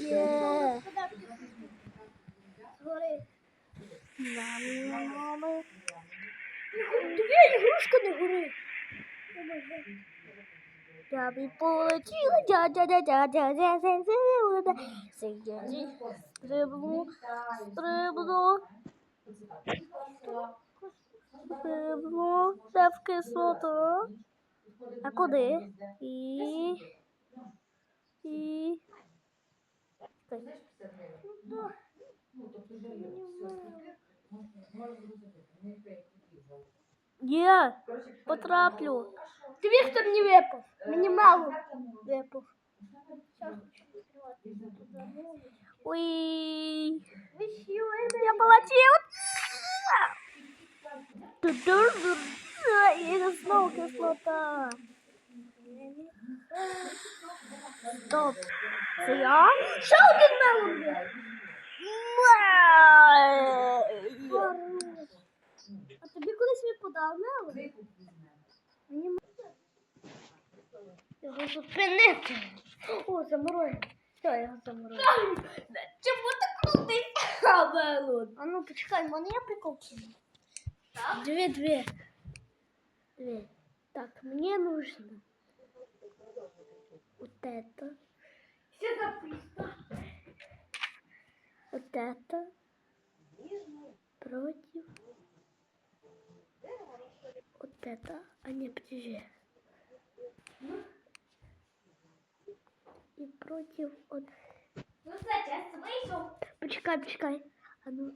Є. Згори. Мами. Тобі ігрушка не горить. Я би полетіла, дя дя дя дя дя дя дя дя дя Сидячи, стрибну, стрибну, стрибну, Це в кислоту. А куди? І... І... Стой. Є, потраплю. Тобі хто не випав. Мені мало випав. Ой, я полетел. И снова кислота. Стоп. Це я? Ще один мелон. А тобі колись випадав мелон? Мені Його зупинити. О, заморозив. Все, я його заморозив. Чому ти крутий? А, мелон. А ну почекай, в мене є Две, две. Две. Так, мне нужно вот это, Все записано. вот это против вот это, а не подожди. И против вот. Ну, все, час вийшов. Почекай, почекай. А ну.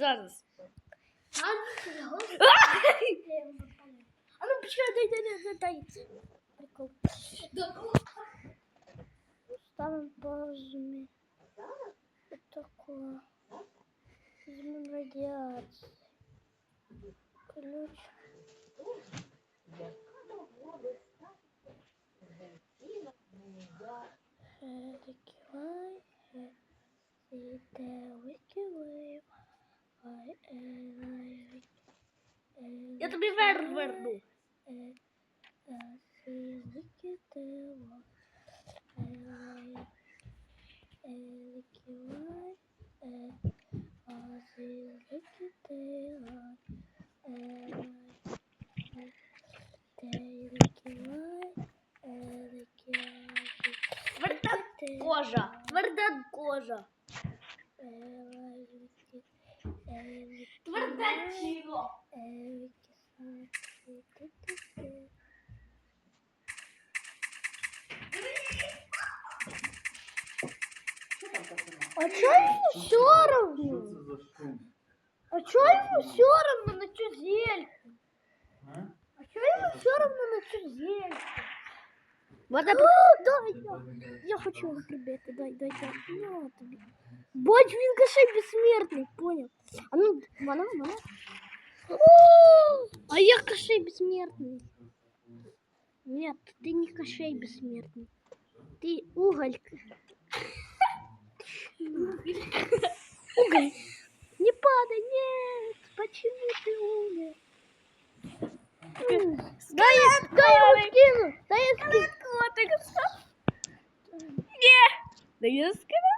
Зараз. А ну почекай, дай, дай, дай, дай. Прикол. Ставим паузами. Вот такое. Возьмем радиацию. Ключ. кожа, вардан кожа. твердокожа. чего? А чё все равно? А чё ему все равно на чузельку? А чё ему все равно на чузельку? Можна О, дай я. Я хочу его прибити, дай, дай, дай. На тобі. Бач, він кашей безсмертний, понял? А ну, вона, вона. А я кашей бессмертный. Нет, ты не кашей бессмертный. Ты уголь. Уголь. Не падай, нет! Почему ты умер? Да я скину! Да я скину! Не! Да я скину!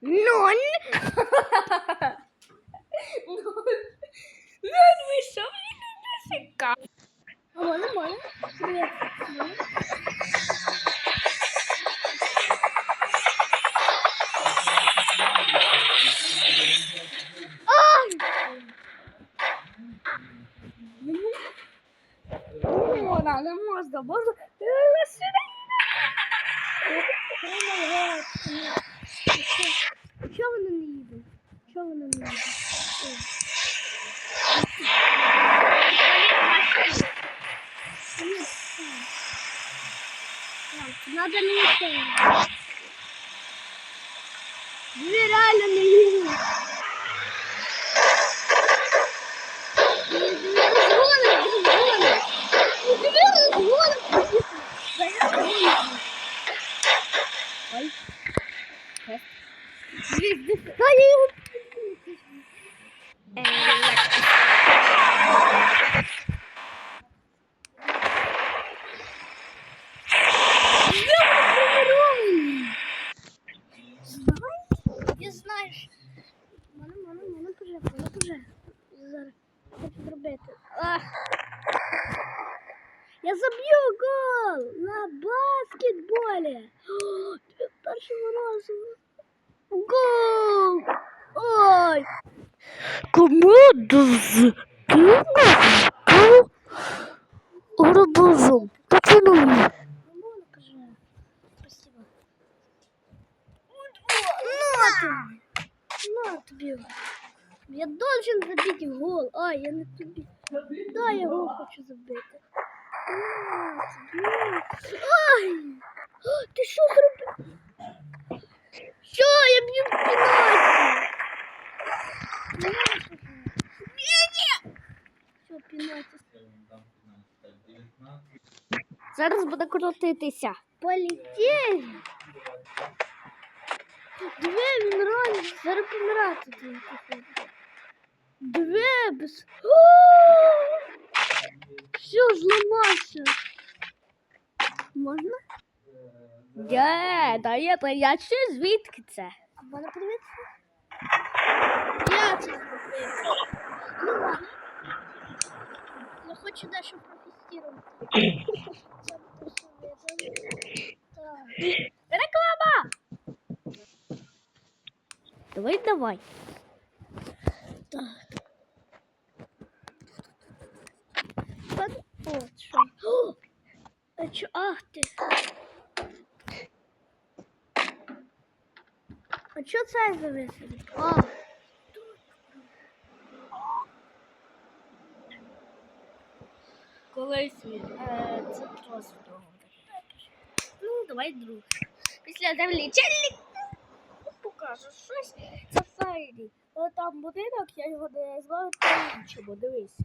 Ноль! Ноль! Ноль вышел, не Нормально, нормально. zaman Şavanın iyiydi. Şavanın iyiydi. Команда з Києва Арбузом. Починуємо. Мамона, кажи. Спасибо. На тобі. На тобі. Я должен забити гол. Ай, я не тобі. Да, я гол хочу забити. На тобі. Ай! О, Ти що зробив? Буде крутитися. Полетели. Две він реально зараз помирати. Две без. Все, зламався. Можна? Є, да є, та я ще звідки це? А можна подивитися? Я це зробив. Ну ладно. Я хочу дещо протестувати. Це красиве, це- Так. Реклама! Давай, давай. Так. От, що. О! А чо, ах ти. А чо це зависили? А. Колись він. Е, це просто давай друг. Після землі челік покажу щось. Це Фейрі. Там будинок, я його не назвав по-іншому. Дивись.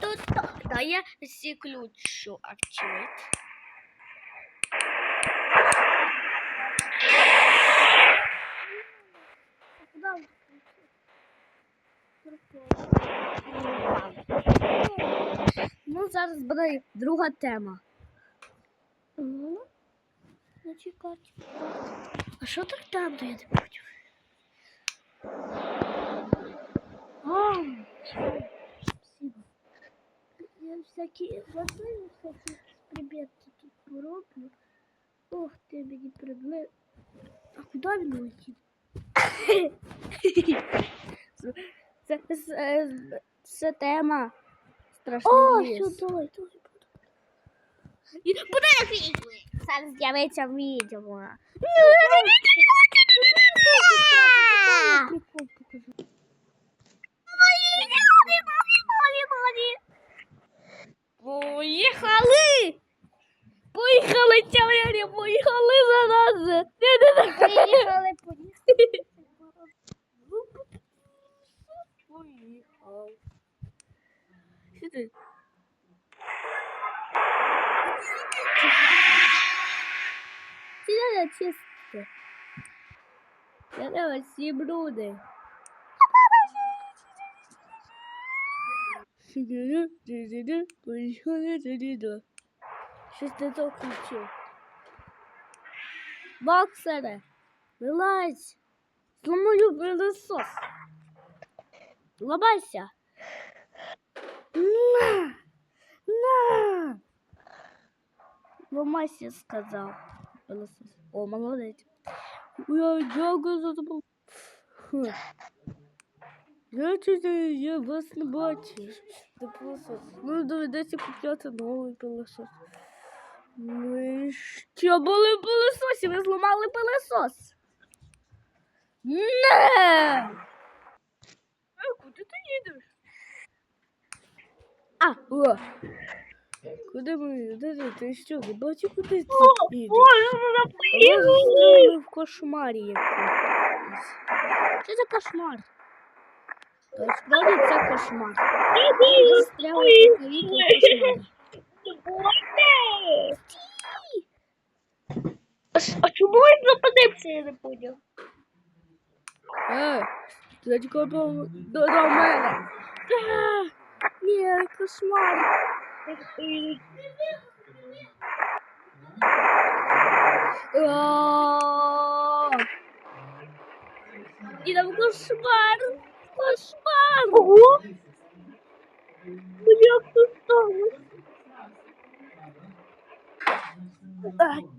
Тут так, дає всі ключу активити. А куди ви? Ну, зараз буде друга тема. Ну, зачекати. А що так там, то я не бачу? Спасибо. Я всякі, возьми всякі предмети тут пороблю. Ох ти мені предмет. А куди він летить? Це, це, це тема О, страшної. сюди, давай, давай. Зараз з'явиться відео. Прикол покажу. Поїхали! Поїхали, тявряні, поїхали за нас! Поїхали. Що ти? Це треба чисто. Це треба всі бруди. Щось ти то включив. Боксере, вилазь. Зламаю пилосос. Ломайся. На! На! Ломайся, сказав. О, молодець. Я дякую за. Фу. Я я вас не бачу. Де пилосос? Ну, доведеться купляти новий пилосос. Ми що були в пилососі? Ви зламали пилосос. Не! Куди ти їдеш? А, о! Куди ми? Де ти? Ти що? Не бачу, куди ти їдеш? Розстріли в кошмарі якийсь. Що за кошмар? Та справді це кошмар. Розстріли в кошмарі. А чому він зупинився, я не поняв? Е, дядько до, до, до мене. Diğer kısmı Yine bu koşmar. Koşmar. Oho. que yok tuttu. Ay.